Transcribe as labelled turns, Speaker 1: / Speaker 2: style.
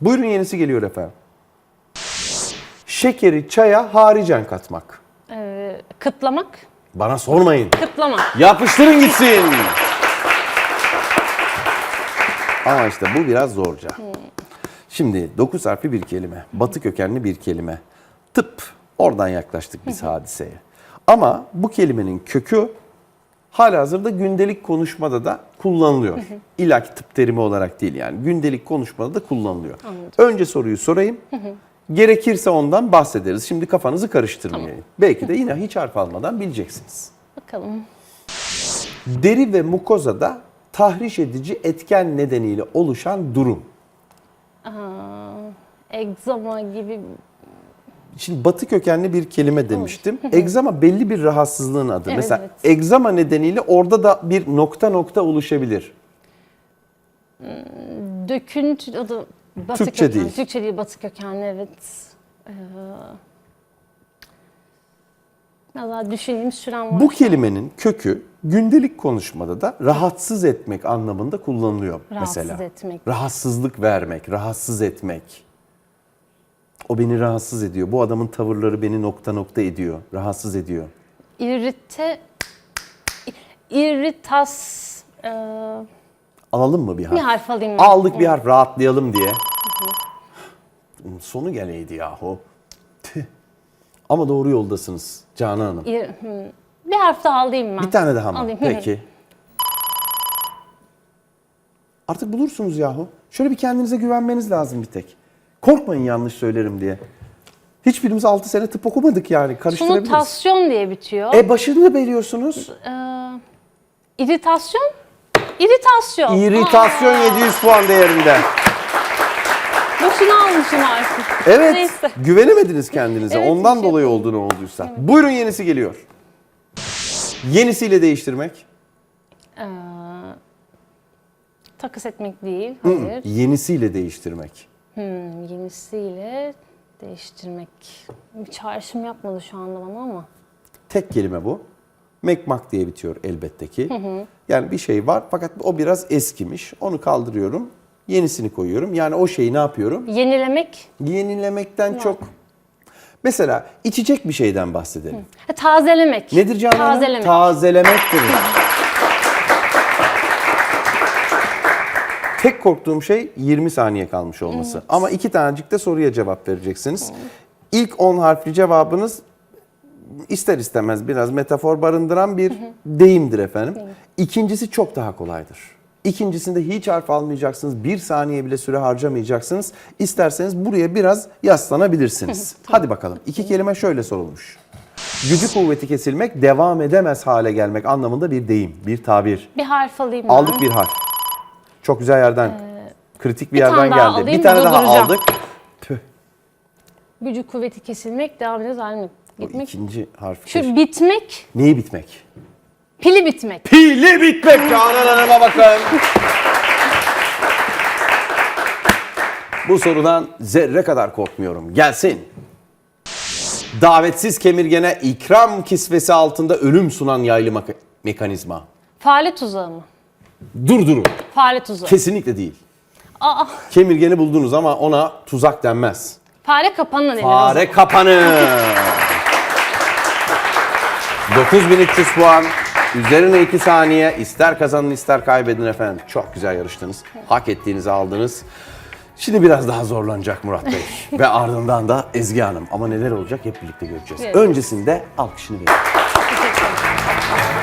Speaker 1: Buyurun yenisi geliyor efendim. Şekeri çaya haricen katmak.
Speaker 2: Ee, kıtlamak.
Speaker 1: Bana sormayın.
Speaker 2: Kıtlamak.
Speaker 1: Yapıştırın gitsin. Ama işte bu biraz zorca. Şimdi 9 harfli bir kelime. Batı kökenli bir kelime. Tıp. Oradan yaklaştık biz hadiseye. Ama bu kelimenin kökü halihazırda gündelik konuşmada da kullanılıyor. İlla ki tıp terimi olarak değil yani. Gündelik konuşmada da kullanılıyor. Önce soruyu sorayım. Gerekirse ondan bahsederiz. Şimdi kafanızı karıştırmayın. Belki de yine hiç harf almadan bileceksiniz.
Speaker 2: Bakalım.
Speaker 1: Deri ve mukozada tahriş edici etken nedeniyle oluşan durum.
Speaker 2: Aa, egzama gibi
Speaker 1: Şimdi batı kökenli bir kelime demiştim. Egzama belli bir rahatsızlığın adı.
Speaker 2: Evet,
Speaker 1: Mesela
Speaker 2: evet.
Speaker 1: egzama nedeniyle orada da bir nokta nokta oluşabilir.
Speaker 2: döküntü o da batı
Speaker 1: Türkçe
Speaker 2: kökenli.
Speaker 1: değil.
Speaker 2: Türkçe değil batı kökenli evet. Ee, biraz daha düşüneyim süren var.
Speaker 1: Bu kelimenin kökü gündelik konuşmada da rahatsız etmek anlamında kullanılıyor
Speaker 2: Rahatsız
Speaker 1: mesela.
Speaker 2: etmek.
Speaker 1: Rahatsızlık vermek, rahatsız etmek. O beni rahatsız ediyor. Bu adamın tavırları beni nokta nokta ediyor, rahatsız ediyor.
Speaker 2: İrite irritas e,
Speaker 1: Alalım mı bir harf?
Speaker 2: bir harf alayım. ben.
Speaker 1: Aldık bir harf rahatlayalım diye. Sonu geleydi yahu. Tüh. Ama doğru yoldasınız Canan Hanım.
Speaker 2: İr- hı. Bir harf daha alayım ben.
Speaker 1: Bir tane daha mı?
Speaker 2: Alayım.
Speaker 1: Peki. Artık bulursunuz yahu. Şöyle bir kendinize güvenmeniz lazım bir tek. Korkmayın yanlış söylerim diye. Hiçbirimiz 6 sene tıp okumadık yani.
Speaker 2: Sonu
Speaker 1: Karıştırabiliriz.
Speaker 2: tasyon diye bitiyor.
Speaker 1: E başını biliyorsunuz.
Speaker 2: Ee, iritasyon? İritasyon.
Speaker 1: İritasyon 700 puan değerinde.
Speaker 2: Boşuna almışım artık.
Speaker 1: Evet.
Speaker 2: Neyse.
Speaker 1: Güvenemediniz kendinize.
Speaker 2: Evet,
Speaker 1: Ondan
Speaker 2: şey
Speaker 1: dolayı oldu ne olduysa. Buyurun yenisi geliyor. Yenisiyle değiştirmek.
Speaker 2: Ee, takas etmek değil. Hayır.
Speaker 1: Yenisiyle değiştirmek.
Speaker 2: Hmm, yenisiyle değiştirmek. Bir çağrışım yapmadı şu anda bana ama.
Speaker 1: Tek kelime bu. Mekmak diye bitiyor elbette ki. Yani bir şey var fakat o biraz eskimiş. Onu kaldırıyorum. Yenisini koyuyorum. Yani o şeyi ne yapıyorum?
Speaker 2: Yenilemek,
Speaker 1: Yenilemekten çok. Mesela içecek bir şeyden bahsedelim.
Speaker 2: ha, tazelemek.
Speaker 1: Nedir Canan?
Speaker 2: Tazelemek.
Speaker 1: Tazelemektir. Tek korktuğum şey 20 saniye kalmış olması. Ama iki tanecik de soruya cevap vereceksiniz. İlk 10 harfli cevabınız ister istemez biraz metafor barındıran bir deyimdir efendim. İkincisi çok daha kolaydır. İkincisinde hiç harf almayacaksınız. Bir saniye bile süre harcamayacaksınız. İsterseniz buraya biraz yaslanabilirsiniz. Hadi bakalım. İki kelime şöyle sorulmuş. Gücü kuvveti kesilmek, devam edemez hale gelmek anlamında bir deyim, bir tabir.
Speaker 2: bir harf alayım ben.
Speaker 1: Aldık bir harf. Çok güzel yerden, kritik bir,
Speaker 2: bir
Speaker 1: yerden geldi.
Speaker 2: alayım,
Speaker 1: bir tane daha aldık. Tüh,
Speaker 2: Gücü kuvveti kesilmek, devam ediyoruz halime
Speaker 1: bu
Speaker 2: gitmek.
Speaker 1: ikinci harf.
Speaker 2: Şu bitmek,
Speaker 1: Neyi bitmek?
Speaker 2: pili bitmek.
Speaker 1: Pili bitmek Canan Hanım'a bakın. Bu sorudan zerre kadar korkmuyorum. Gelsin. Davetsiz kemirgene ikram kisvesi altında ölüm sunan yaylı meka- mekanizma.
Speaker 2: Fare tuzağı mı?
Speaker 1: Durdurun.
Speaker 2: Fare tuzağı.
Speaker 1: Kesinlikle değil.
Speaker 2: Aa,
Speaker 1: Kemirgeni buldunuz ama ona tuzak denmez.
Speaker 2: fare kapanı denir. o zaman.
Speaker 1: Fare kapanı. 9300 puan. Üzerine 2 saniye. İster kazanın ister kaybedin efendim. Çok güzel yarıştınız. Hak ettiğinizi aldınız. Şimdi biraz daha zorlanacak Murat Bey. Ve ardından da Ezgi Hanım. Ama neler olacak hep birlikte göreceğiz.
Speaker 2: Evet.
Speaker 1: Öncesinde alkışını verin.
Speaker 2: Teşekkür ederim.